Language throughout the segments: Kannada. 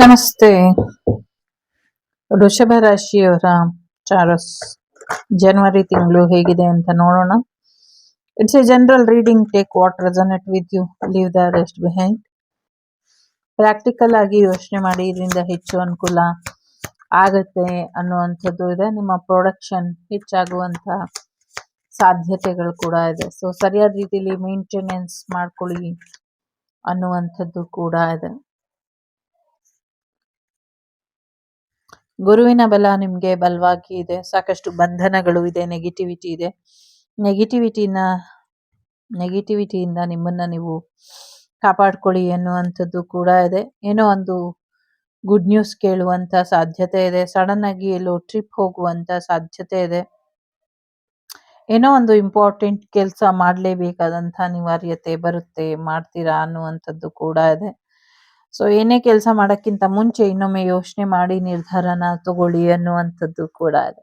ನಮಸ್ತೆ. ವೃಷಭ ರಾಶಿಯವರ ಚಾರಸ್ ಜನವರಿ ತಿಂಗಳು ಹೇಗಿದೆ ಅಂತ ನೋಡೋಣ. It's a general reading take what resonate with you leave the rest behind practical ಆಗಿ ಯೋಚನೆ ಮಾಡಿ, ಇದರಿಂದ ಹೆಚ್ಚು ಅನುಕೂಲ ಆಗತ್ತೆ ಅನ್ನುವಂಥದ್ದು ಇದೆ. ನಿಮ್ಮ ಪ್ರೊಡಕ್ಷನ್ ಹೆಚ್ಚಾಗುವಂತಹ ಸಾಧ್ಯತೆಗಳು ಕೂಡ ಇದೆ. ಸೊ ಸರಿಯಾದ ರೀತಿಯಲ್ಲಿ ಮೇಂಟೆನೆನ್ಸ್ ಮಾಡ್ಕೊಳ್ಳಿ ಅನ್ನುವಂಥದ್ದು ಕೂಡ ಇದೆ. ಗುರುವಿನ ಬಲ ನಿಮಗೆ ಬಲವಾಗಿ ಇದೆ, ಸಾಕಷ್ಟು ಬಂಧನಗಳು ಇದೆ ನೆಗೆಟಿವಿಟಿ ಇದೆ. ನೆಗೆಟಿವಿಟಿನ ನೆಗೆಟಿವಿಟಿಯಿಂದ ನಿಮ್ಮನ್ನ ನೀವು ಕಾಪಾಡ್ಕೊಳ್ಳಿ ಅನ್ನುವಂಥದ್ದು ಕೂಡ ಇದೆ. ಏನೋ ಒಂದು ಗುಡ್ ನ್ಯೂಸ್ ಕೇಳುವಂತ ಸಾಧ್ಯತೆ ಇದೆ ಸಡನ್ ಆಗಿ ಎಲ್ಲೋ ಟ್ರಿಪ್ ಹೋಗುವಂತ ಸಾಧ್ಯತೆ ಇದೆ. ಏನೋ ಒಂದು ಇಂಪಾರ್ಟೆಂಟ್ ಕೆಲಸ ಮಾಡಲೇಬೇಕಾದಂಥ ಅನಿವಾರ್ಯತೆ ಬರುತ್ತೆ, ಮಾಡ್ತೀರಾ ಅನ್ನುವಂಥದ್ದು ಕೂಡ ಇದೆ. ಸೊ ಏನೇ ಕೆಲಸ ಮಾಡೋಕ್ಕಿಂತ ಮುಂಚೆ ಇನ್ನೊಮ್ಮೆ ಯೋಚನೆ ಮಾಡಿ ನಿರ್ಧಾರನ ತಗೊಳ್ಳಿ ಅನ್ನುವಂಥದ್ದು ಕೂಡ ಇದೆ.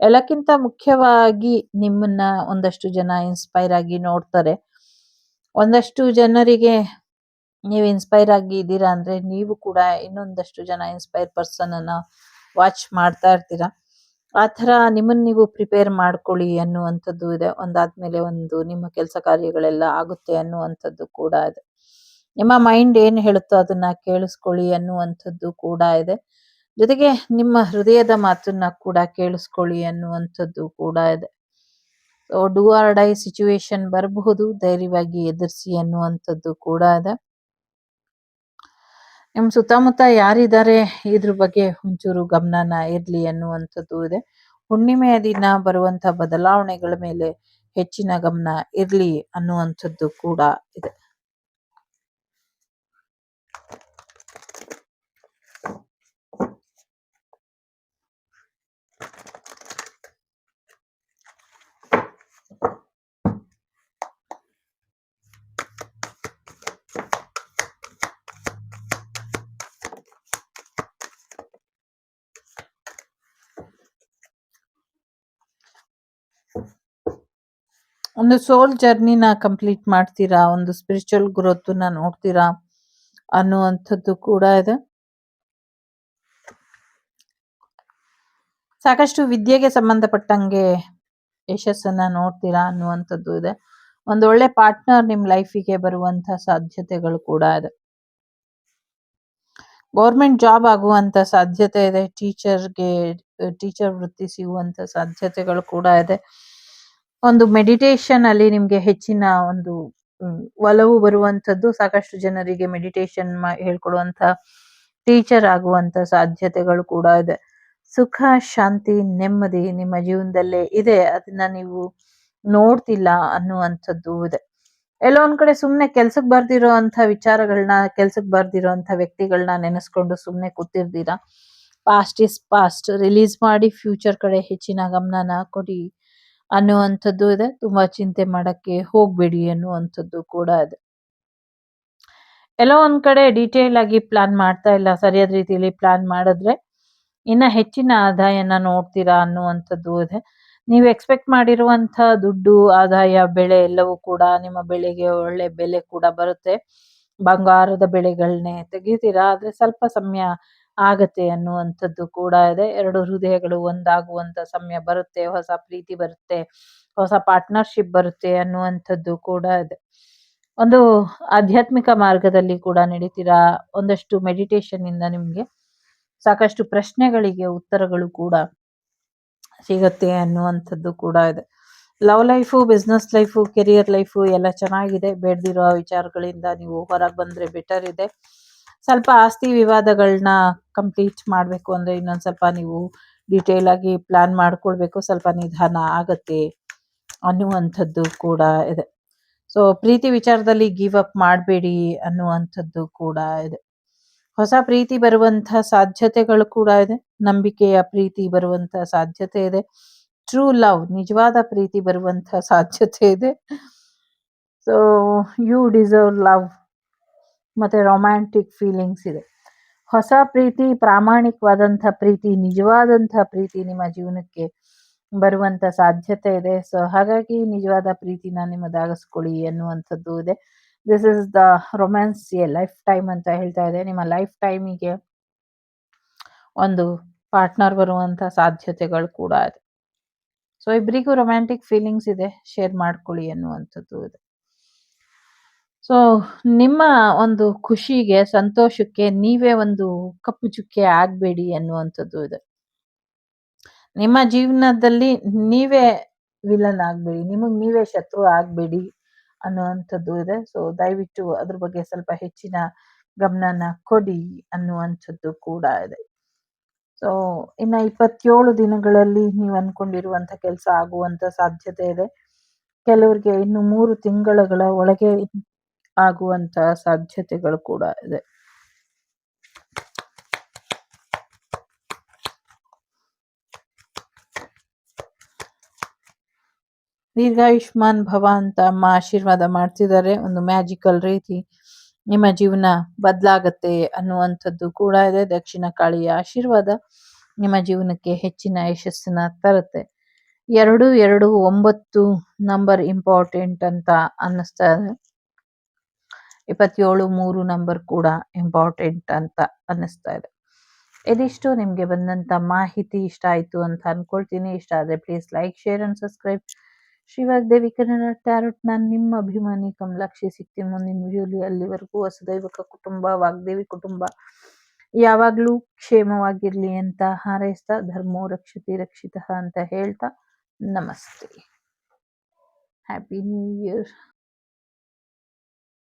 ಎಲ್ಲಕ್ಕಿಂತ ಮುಖ್ಯವಾಗಿ ನಿಮ್ಮನ್ನ ಒಂದಷ್ಟು ಜನ ಇನ್ಸ್ಪೈರ್ ಆಗಿ ನೋಡ್ತಾರೆ. ಒಂದಷ್ಟು ಜನರಿಗೆ ನೀವು ಇನ್ಸ್ಪೈರ್ ಆಗಿ ಇದ್ದೀರಾ ಅಂದ್ರೆ ನೀವು ಕೂಡ ಇನ್ನೊಂದಷ್ಟು ಜನ ಇನ್ಸ್ಪೈರ್ ಪರ್ಸನ್ ಅನ್ನ ವಾಚ್ ಮಾಡ್ತಾ ಇರ್ತೀರಾ? ಆ ತರ ನಿಮ್ಮನ್ನ ನೀವು ಪ್ರಿಪೇರ್ ಮಾಡ್ಕೊಳ್ಳಿ ಅನ್ನುವಂಥದ್ದು ಇದೆ. ಒಂದಾದ್ಮೇಲೆ ಒಂದು ನಿಮ್ಮ ಕೆಲಸ ಕಾರ್ಯಗಳೆಲ್ಲ ಆಗುತ್ತೆ ಅನ್ನುವಂಥದ್ದು ಕೂಡ ಇದೆ. ನಿಮ್ಮ ಮೈಂಡ್ ಏನ್ ಹೇಳುತ್ತೋ ಅದನ್ನ ಕೇಳಿಸ್ಕೊಳ್ಳಿ ಅನ್ನುವಂಥದ್ದು ಕೂಡ ಇದೆ. ಜೊತೆಗೆ ನಿಮ್ಮ ಹೃದಯದ ಮಾತನ್ನ ಕೂಡ ಕೇಳಿಸ್ಕೊಳ್ಳಿ ಅನ್ನುವಂಥದ್ದು ಕೂಡ ಇದೆ. ಡೂ ಆರ್ ಡೈ ಸಿಚುವೇಶನ್ ಬರಬಹುದು, ಧೈರ್ಯವಾಗಿ ಎದುರಿಸಿ ಅನ್ನುವಂಥದ್ದು ಕೂಡ ಇದೆ. ನಿಮ್ ಸುತ್ತಮುತ್ತ ಯಾರಿದ್ದಾರೆ, ಇದ್ರ ಬಗ್ಗೆ ಒಂಚೂರು ಗಮನನ ಇರ್ಲಿ ಅನ್ನುವಂಥದ್ದು ಇದೆ. ಹುಣ್ಣಿಮೆಯ ದಿನ ಬರುವಂತ ಬದಲಾವಣೆಗಳ ಮೇಲೆ ಹೆಚ್ಚಿನ ಗಮನ ಇರ್ಲಿ ಅನ್ನುವಂಥದ್ದು ಕೂಡ ಇದೆ. ಒಂದು ಸೋಲ್ ಜರ್ನಿನ ಕಂಪ್ಲೀಟ್ ಮಾಡ್ತೀರಾ? ಒಂದು ಸ್ಪಿರಿಚುವಲ್ ಗ್ರೋತ್ನ ನೋಡ್ತೀರಾ? ಅನ್ನುವಂಥದ್ದು ಕೂಡ ಇದೆ. ಸಾಕಷ್ಟು ವಿದ್ಯೆಗೆ ಸಂಬಂಧಪಟ್ಟಂಗೆ ಯಶಸ್ಸನ್ನ ನೋಡ್ತೀರಾ? ಅನ್ನುವಂಥದ್ದು ಇದೆ. ಒಂದು ಒಳ್ಳೆ ಪಾರ್ಟ್ನರ್ ನಿಮ್ ಲೈಫಿಗೆ ಬರುವಂತ ಸಾಧ್ಯತೆಗಳು ಕೂಡ ಇದೆ. ಗೌರ್ಮೆಂಟ್ ಜಾಬ್ ಆಗುವಂತ ಸಾಧ್ಯತೆ ಇದೆ. ಟೀಚರ್ಗೆ ಟೀಚರ್ ವೃತ್ತಿ ಸಿಗುವಂತ ಸಾಧ್ಯತೆಗಳು ಕೂಡ ಇದೆ. ಒಂದು ಮೆಡಿಟೇಷನ್ ಅಲ್ಲಿ ನಿಮ್ಗೆ ಹೆಚ್ಚಿನ ಒಂದು ಒಲವು ಬರುವಂತದ್ದು ಸಾಕಷ್ಟು ಜನರಿಗೆ ಮೆಡಿಟೇಷನ್ ಹೇಳ್ಕೊಡುವಂತ ಟೀಚರ್ ಆಗುವಂತ ಸಾಧ್ಯತೆಗಳು ಕೂಡ ಇದೆ. ಸುಖ, ಶಾಂತಿ, ನೆಮ್ಮದಿ ನಿಮ್ಮ ಜೀವನದಲ್ಲೇ ಇದೆ. ಅದನ್ನ ನೀವು ನೋಡ್ತಿಲ್ಲ ಅನ್ನುವಂಥದ್ದು ಇದೆ. ಎಲ್ಲೋ ಒಂದ್ ಕಡೆ ಸುಮ್ನೆ ಕೆಲ್ಸಕ್ ಬರ್ದಿರೋ ಅಂತ ವಿಚಾರಗಳನ್ನ ಕೆಲ್ಸಕ್ ಬರ್ದಿರೋ ಅಂತ ವ್ಯಕ್ತಿಗಳನ್ನ ನೆನೆಸ್ಕೊಂಡು ಸುಮ್ನೆ ಕೂತಿರ್ದೀರಾ? ಪಾಸ್ಟ್ ಇಸ್ ಪಾಸ್ಟ್ ರಿಲೀಸ್ ಮಾಡಿ ಫ್ಯೂಚರ್ ಕಡೆ ಹೆಚ್ಚಿನ ಗಮನನ ಕೊಡಿ. ಅನ್ನುವಂಥದ್ದು ಇದೆ. ತುಂಬಾ ಚಿಂತೆ ಮಾಡಕ್ಕೆ ಹೋಗ್ಬೇಡಿ ಅನ್ನುವಂಥದ್ದು ಕೂಡ ಇದೆ. ಎಲ್ಲೋ ಒಂದ್ ಕಡೆ ಡೀಟೇಲ್ ಆಗಿ ಪ್ಲಾನ್ ಮಾಡ್ತಾ ಇಲ್ಲ. ಸರಿಯಾದ ರೀತಿಯಲ್ಲಿ ಪ್ಲಾನ್ ಮಾಡಿದ್ರೆ ಇನ್ನ ಹೆಚ್ಚಿನ ಆದಾಯನ ನೋಡ್ತೀರಾ ಅನ್ನುವಂಥದ್ದು ಇದೆ. ನೀವು ಎಕ್ಸ್ಪೆಕ್ಟ್ ಮಾಡಿರುವಂತಹ ದುಡ್ಡು, ಆದಾಯ, ಬೆಳೆ ಎಲ್ಲವೂ ಕೂಡ ನಿಮ್ಮ ಬೆಳೆಗೆ ಒಳ್ಳೆ ಬೆಲೆ ಕೂಡ ಬರುತ್ತೆ. ಬಂಗಾರದ ಬೆಳೆಗಳನ್ನೇ ತೆಗಿತೀರಾ? ಆದ್ರೆ ಸ್ವಲ್ಪ ಸಮಯ ಆಗತ್ತೆ ಅನ್ನುವಂಥದ್ದು ಕೂಡ ಇದೆ. ಎರಡು ಹೃದಯಗಳು ಒಂದಾಗುವಂತ ಸಮಯ ಬರುತ್ತೆ, ಹೊಸ ಪ್ರೀತಿ ಬರುತ್ತೆ, ಹೊಸ ಪಾರ್ಟ್ನರ್ಶಿಪ್ ಬರುತ್ತೆ ಅನ್ನುವಂಥದ್ದು ಕೂಡ ಇದೆ. ಒಂದು ಆಧ್ಯಾತ್ಮಿಕ ಮಾರ್ಗದಲ್ಲಿ ಕೂಡ ನಡೀತೀರಾ? ಒಂದಷ್ಟು ಮೆಡಿಟೇಷನ್ ಇಂದ ನಿಮ್ಗೆ ಸಾಕಷ್ಟು ಪ್ರಶ್ನೆಗಳಿಗೆ ಉತ್ತರಗಳು ಕೂಡ ಸಿಗತ್ತೆ ಅನ್ನುವಂಥದ್ದು ಕೂಡ ಇದೆ. Love life business life career life ಎಲ್ಲ ಚೆನ್ನಾಗಿದೆ. ಬೇಡದಿರೋ ವಿಚಾರಗಳಿಂದ ನೀವು ಹೊರಗೆ ಬಂದ್ರೆ ಬೆಟರ್ ಇದೆ. ಸ್ವಲ್ಪ ಆಸ್ತಿ ವಿವಾದಗಳನ್ನ ಕಂಪ್ಲೀಟ್ ಮಾಡಬೇಕು ಅಂದ್ರೆ ಇನ್ನೊಂದು ಸ್ವಲ್ಪ ನೀವು ಡೀಟೇಲ್ ಆಗಿ ಪ್ಲಾನ್ ಮಾಡ್ಕೊಳ್ಬೇಕು ಸ್ವಲ್ಪ ನಿಧಾನ ಆಗತ್ತೆ ಅನ್ನುವಂಥದ್ದು ಕೂಡ ಇದೆ. ಸೊ ಪ್ರೀತಿ ವಿಚಾರದಲ್ಲಿ ಗಿವ್ ಅಪ್ ಮಾಡಬೇಡಿ ಅನ್ನುವಂಥದ್ದು ಕೂಡ ಇದೆ. ಹೊಸ ಪ್ರೀತಿ ಬರುವಂತಹ ಸಾಧ್ಯತೆಗಳು ಕೂಡ ಇದೆ. ನಂಬಿಕೆಯ ಪ್ರೀತಿ ಬರುವಂತಹ ಸಾಧ್ಯತೆ ಇದೆ. ಟ್ರೂ ಲವ್ ನಿಜವಾದ ಪ್ರೀತಿ ಬರುವಂತಹ ಸಾಧ್ಯತೆ ಇದೆ. ಸೊ ಯು ಡಿಸರ್ವ್ ಲವ್ ಮತ್ತೆ ರೊಮ್ಯಾಂಟಿಕ್ ಫೀಲಿಂಗ್ಸ್ ಇದೆ. ಹೊಸ ಪ್ರೀತಿ, ಪ್ರಾಮಾಣಿಕವಾದಂಥ ಪ್ರೀತಿ, ನಿಜವಾದಂಥ ಪ್ರೀತಿ ನಿಮ್ಮ ಜೀವನಕ್ಕೆ ಬರುವಂಥ ಸಾಧ್ಯತೆ ಇದೆ. ಸೊ ಹಾಗಾಗಿ ನಿಜವಾದ ಪ್ರೀತಿನ ನಿಮ್ಮದಾಗಿಸ್ಕೊಳ್ಳಿ ಅನ್ನುವಂಥದ್ದು ಇದೆ. This is the romance a lifetime ಅಂತ ಹೇಳ್ತಾ ಇದೆ. ನಿಮ್ಮ ಲೈಫ್ ಟೈಮಿಗೆ ಒಂದು ಪಾರ್ಟ್ನರ್ ಬರುವಂಥ ಸಾಧ್ಯತೆಗಳು ಕೂಡ ಇದೆ. ಸೊ ಇಬ್ಬರಿಗೂ ರೊಮ್ಯಾಂಟಿಕ್ ಫೀಲಿಂಗ್ಸ್ ಇದೆ. ಶೇರ್ ಮಾಡ್ಕೊಳ್ಳಿ ಅನ್ನುವಂಥದ್ದು ಇದೆ. ಸೊ ನಿಮ್ಮ ಒಂದು ಖುಷಿಗೆ, ಸಂತೋಷಕ್ಕೆ ನೀವೇ ಒಂದು ಕಪ್ಪು ಚುಕ್ಕೆ ಆಗ್ಬೇಡಿ ಅನ್ನುವಂಥದ್ದು ಇದೆ. ನಿಮ್ಮ ಜೀವನದಲ್ಲಿ ನೀವೇ ವಿಲನ್ ಆಗ್ಬೇಡಿ, ನಿಮಗ್ ನೀವೇ ಶತ್ರು ಆಗ್ಬೇಡಿ ಅನ್ನುವಂಥದ್ದು ಇದೆ. ಸೊ ದಯವಿಟ್ಟು ಅದ್ರ ಬಗ್ಗೆ ಸ್ವಲ್ಪ ಹೆಚ್ಚಿನ ಗಮನನ ಕೊಡಿ ಅನ್ನುವಂಥದ್ದು ಕೂಡ ಇದೆ. ಸೊ ಇನ್ನ ಇಪ್ಪತ್ತೇಳು ದಿನಗಳಲ್ಲಿ ನೀವು ಅನ್ಕೊಂಡಿರುವಂತ ಕೆಲಸ ಆಗುವಂತ ಸಾಧ್ಯತೆ ಇದೆ. ಕೆಲವರಿಗೆ ಇನ್ನು ಮೂರು ತಿಂಗಳುಗಳ ಒಳಗೆ ಆಗುವಂತ ಸಾಧ್ಯತೆಗಳು ಕೂಡ ಇದೆ. ದೀರ್ಘಾಯುಷ್ಮಾನ್ ಭವ ಅಂತ ಅಮ್ಮ ಆಶೀರ್ವಾದ ಮಾಡ್ತಿದ್ದಾರೆ. ಒಂದು ಮ್ಯಾಜಿಕಲ್ ರೀತಿ ನಿಮ್ಮ ಜೀವನ ಬದಲಾಗತ್ತೆ ಅನ್ನುವಂಥದ್ದು ಕೂಡ ಇದೆ. ದಕ್ಷಿಣ ಕಾಳಿಯ ಆಶೀರ್ವಾದ ನಿಮ್ಮ ಜೀವನಕ್ಕೆ ಹೆಚ್ಚಿನ ಯಶಸ್ಸನ್ನ ತರುತ್ತೆ. ಎರಡು ಎರಡು ಒಂಬತ್ತು ನಂಬರ್ ಇಂಪಾರ್ಟೆಂಟ್ ಅಂತ ಅನ್ನಿಸ್ತಾ ಇದೆ. ಇಪ್ಪತ್ತೇಳು ಮೂರು ನಂಬರ್ ಕೂಡ ಇಂಪಾರ್ಟೆಂಟ್ ಅಂತ ಅನ್ನಿಸ್ತಾ ಇದೆ. ಇದಿಷ್ಟು ನಿಮಗೆ ಬಂದಂಥ ಮಾಹಿತಿ ಇಷ್ಟ ಆಯಿತು ಅಂತ ಅನ್ಕೊಳ್ತೀನಿ. ಇಷ್ಟ ಆದರೆ please like share and subscribe Shri Vagdevi Kannada tarot ನಾನು ನಿಮ್ಮ ಅಭಿಮಾನಿ ಕಮಲಾಕ್ಷಿ ಸಿಗ್ತೀನಿ ಮುಂದಿನ ವಿಡಿಯೋಲಿ ಅಲ್ಲಿವರೆಗೂ ವಸುದೈವಕ ಕುಟುಂಬ, ವಾಗ್ದೇವಿ ಕುಟುಂಬ ಯಾವಾಗಲೂ ಕ್ಷೇಮವಾಗಿರಲಿ ಅಂತ ಹಾರೈಸ್ತಾ ಧರ್ಮೋ ರಕ್ಷತಿ ರಕ್ಷಿತ ಅಂತ ಹೇಳ್ತಾ ನಮಸ್ತೆ. Happy new year